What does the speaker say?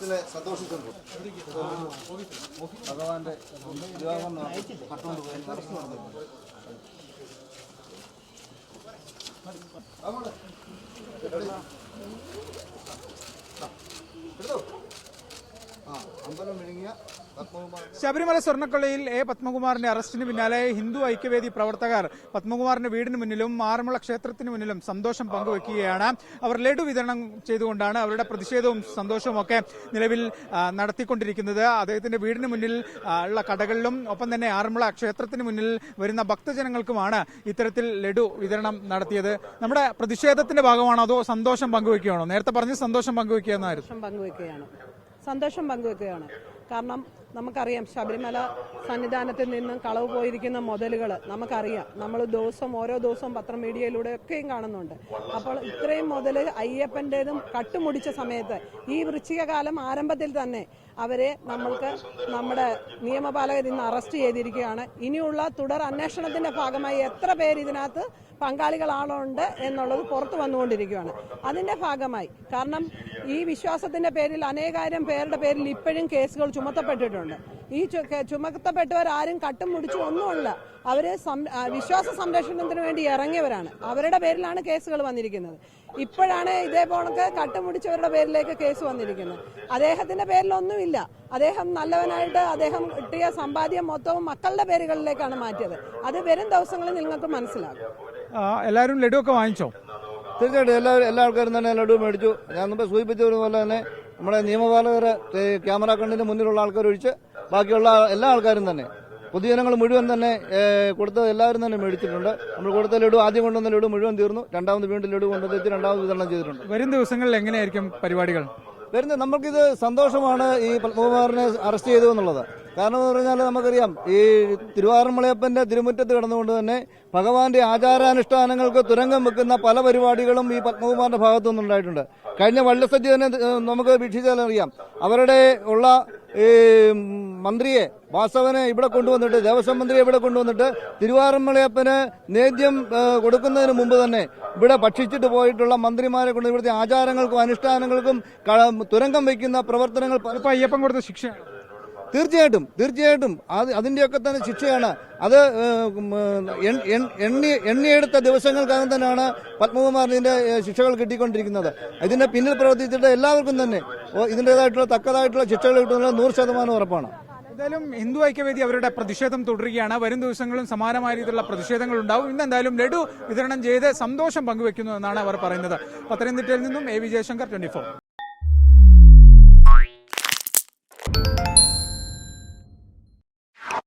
ചില സന്തോഷിക്കുന്നു ഭഗവാന്റെ വിവാഹം കട്ടുകൊണ്ട് പോയി. ശബരിമല സ്വർണക്കൊള്ളയിൽ എ പത്മകുമാറിന്റെ അറസ്റ്റിന് പിന്നാലെ ഹിന്ദു ഐക്യവേദി പ്രവർത്തകർ പത്മകുമാറിന്റെ വീടിന് മുന്നിലും ആറന്മുള ക്ഷേത്രത്തിന് മുന്നിലും സന്തോഷം പങ്കുവെക്കുകയാണ്. അവർ ലഡു വിതരണം ചെയ്തുകൊണ്ടാണ് അവരുടെ പ്രതിഷേധവും സന്തോഷവും ഒക്കെ നിലവിൽ നടത്തിക്കൊണ്ടിരിക്കുന്നത്. അദ്ദേഹത്തിന്റെ വീടിന് മുന്നിൽ ഉള്ള കടകളിലും ഒപ്പം തന്നെ ആറന്മുള ക്ഷേത്രത്തിന് മുന്നിൽ വരുന്ന ഭക്തജനങ്ങൾക്കുമാണ് ഇത്തരത്തിൽ ലഡു വിതരണം നടത്തിയത്. നമ്മുടെ പ്രതിഷേധത്തിന്റെ ഭാഗമാണോ അതോ സന്തോഷം പങ്കുവെക്കുകയാണോ? നേരത്തെ പറഞ്ഞ് സന്തോഷം പങ്കുവെക്കുക എന്നായിരുന്നു സന്തോഷം പങ്കുവെക്കുകയാണ്. കാരണം നമുക്കറിയാം ശബരിമല സന്നിധാനത്തിൽ നിന്നും കളവ് പോയിരിക്കുന്ന മുതലുകൾ നമുക്കറിയാം. നമ്മൾ ദിവസം ഓരോ ദിവസവും പത്രമീഡിയയിലൂടെ ഒക്കെയും കാണുന്നുണ്ട്. അപ്പോൾ ഇത്രയും മുതൽ അയ്യപ്പന്റെതും കട്ടുമുടിച്ച സമയത്ത് ഈ വൃശ്ചികകാലം ആരംഭത്തിൽ തന്നെ അവരെ നമ്മൾക്ക് നമ്മുടെ നിയമപാലകർ ഇന്ന് അറസ്റ്റ് ചെയ്തിരിക്കുകയാണ്. ഇനിയുള്ള തുടർ അന്വേഷണത്തിന്റെ ഭാഗമായി എത്ര പേര് ഇതിനകത്ത് പങ്കാളികളാണുണ്ട് എന്നുള്ളത് പുറത്തു വന്നുകൊണ്ടിരിക്കുകയാണ്. അതിന്റെ ഭാഗമായി കാരണം ഈ വിശ്വാസത്തിന്റെ പേരിൽ അനേകായിരം പേരുടെ പേരിൽ ഇപ്പോഴും കേസുകൾ ചുമത്തപ്പെട്ടിട്ടുണ്ട്. ഈ ചുമക്കത്തപ്പെട്ടവർ ആരും കട്ടും മുടിച്ചും ഒന്നുമല്ല. അവർ വിശ്വാസ സംരക്ഷണത്തിന് വേണ്ടി ഇറങ്ങിയവരാണ്. അവരുടെ പേരിലാണ് കേസുകൾ വന്നിരിക്കുന്നത്. ഇപ്പോഴാണ് ഇതേപോലൊക്കെ കട്ടുമുടിച്ചവരുടെ പേരിലേക്ക് കേസ് വന്നിരിക്കുന്നത്. അദ്ദേഹത്തിന്റെ പേരിലൊന്നുമില്ല. അദ്ദേഹം നല്ലവനായിട്ട് അദ്ദേഹം കിട്ടിയ സമ്പാദ്യം മൊത്തവും മക്കളുടെ പേരുകളിലേക്കാണ് മാറ്റിയത്. അത് വരും ദിവസങ്ങളിൽ നിങ്ങൾക്ക് മനസ്സിലാകും. എല്ലാവരും ലഡു ഒക്കെ വാങ്ങിച്ചോ? തീർച്ചയായിട്ടും എല്ലാ എല്ലാ ആൾക്കാരും തന്നെ ലഡു മേടിച്ചു. ഞാൻ മുമ്പ് സൂചിപ്പിച്ചതുപോലെ തന്നെ നമ്മുടെ നിയമപാലകർ ക്യാമറ കണ്ണിന് മുന്നിലുള്ള ആൾക്കാർ ഒഴിച്ച് ബാക്കിയുള്ള എല്ലാ ആൾക്കാരും തന്നെ. പൊതുജനങ്ങൾ മുഴുവൻ തന്നെ കൊടുത്തത് കൊടുത്ത എല്ലാവരും തന്നെ മേടിച്ചിട്ടുണ്ട്. നമ്മൾ കൊടുത്ത ലഡു ആദ്യം കൊണ്ടുവന്ന ലഡു മുഴുവൻ തീർന്നു. രണ്ടാമത് വീണ്ടും ലഡു കൊണ്ടുവന്നെത്തി രണ്ടാമത് വിതരണം ചെയ്തിട്ടുണ്ട്. വരും ദിവസങ്ങളിൽ എങ്ങനെയായിരിക്കും പരിപാടികൾ? വരുന്നത് നമുക്കിത് സന്തോഷമാണ് ഈ പത്മകുമാറിനെ അറസ്റ്റ് ചെയ്തു എന്നുള്ളത്. കാരണം എന്ന് പറഞ്ഞാൽ നമുക്കറിയാം ഈ തിരുവാറന്മുളയപ്പന്റെ തിരുമുറ്റത്ത് കിടന്നുകൊണ്ട് തന്നെ ഭഗവാന്റെ ആചാരാനുഷ്ഠാനങ്ങൾക്ക് തുരങ്കം വെക്കുന്ന പല പരിപാടികളും ഈ പത്മകുമാറിന്റെ ഭാഗത്തു നിന്നുണ്ടായിട്ടുണ്ട്. കഴിഞ്ഞ വള്ളസജ്ജ തന്നെ നമുക്ക് വീക്ഷിച്ചാൽ അറിയാം. അവരുടെ ഉള്ള ഈ മന്ത്രിയെ വാസവനെ ഇവിടെ കൊണ്ടുവന്നിട്ട് ദേവസ്വം മന്ത്രിയെ ഇവിടെ കൊണ്ടുവന്നിട്ട് തിരുവാറന്മുളയപ്പന് നേദ്യം കൊടുക്കുന്നതിന് മുമ്പ് തന്നെ ഇവിടെ ഭക്ഷിച്ചിട്ട് പോയിട്ടുള്ള മന്ത്രിമാരെ കൊണ്ട് ഇവിടുത്തെ ആചാരങ്ങൾക്കും അനുഷ്ഠാനങ്ങൾക്കും തുരങ്കം വയ്ക്കുന്ന പ്രവർത്തനങ്ങൾ അയ്യപ്പം കൊടുത്ത ശിക്ഷയാണ്? തീർച്ചയായിട്ടും തീർച്ചയായിട്ടും. അത് അതിന്റെയൊക്കെ തന്നെ ശിക്ഷയാണ്. അത് എണ്ണി എണ്ണിയെടുത്ത ദിവസങ്ങൾക്കകം തന്നെയാണ് പത്മകുമാറിന്റെ ശിക്ഷകൾ കിട്ടിക്കൊണ്ടിരിക്കുന്നത്. ഇതിന്റെ പിന്നിൽ പ്രവർത്തിച്ചിട്ട് എല്ലാവർക്കും തന്നെ ഇതിന്റെതായിട്ടുള്ള തക്കതായിട്ടുള്ള ശിക്ഷകൾ കിട്ടുന്നത് നൂറ് ശതമാനം ഉറപ്പാണ്. എന്തായാലും ഹിന്ദു ഐക്യവേദി അവരുടെ പ്രതിഷേധം തുടരുകയാണ്. വരും ദിവസങ്ങളും സമാനമായ രീതിയിലുള്ള പ്രതിഷേധങ്ങൾ ഉണ്ടാവും. ഇന്ന് എന്തായാലും ലഡു വിതരണം ചെയ്ത് സന്തോഷം പങ്കുവെക്കുന്നു എന്നാണ് അവർ പറയുന്നത്. പത്തനംതിട്ടയിൽ നിന്നും എ വി ജയശങ്കർ ട്വന്റി